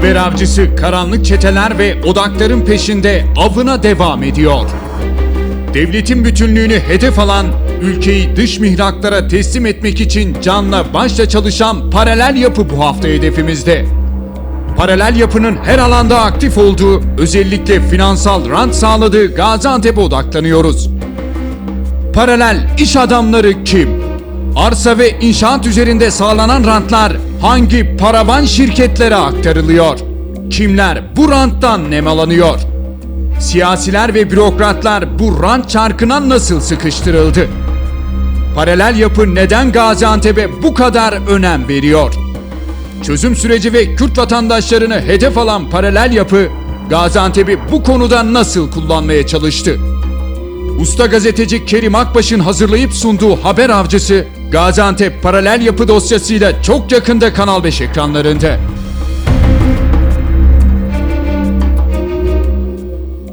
Haber avcısı karanlık çeteler ve odakların peşinde avına devam ediyor. Devletin bütünlüğünü hedef alan, ülkeyi dış mihraklara teslim etmek için canla başla çalışan paralel yapı bu hafta hedefimizde. Paralel yapının her alanda aktif olduğu, özellikle finansal rant sağladığı Gaziantep'e odaklanıyoruz. Paralel iş adamları kim? Arsa ve inşaat üzerinde sağlanan rantlar hangi paravan şirketlere aktarılıyor? Kimler bu ranttan nemalanıyor? Siyasiler ve bürokratlar bu rant çarkına nasıl sıkıştırıldı? Paralel yapı neden Gaziantep'e bu kadar önem veriyor? Çözüm süreci ve Kürt vatandaşlarını hedef alan paralel yapı Gaziantep'i bu konuda nasıl kullanmaya çalıştı? Usta gazeteci Kerim Akbaş'ın hazırlayıp sunduğu haber avcısı Gaziantep paralel yapı dosyasıyla çok yakında Kanal 5 ekranlarında.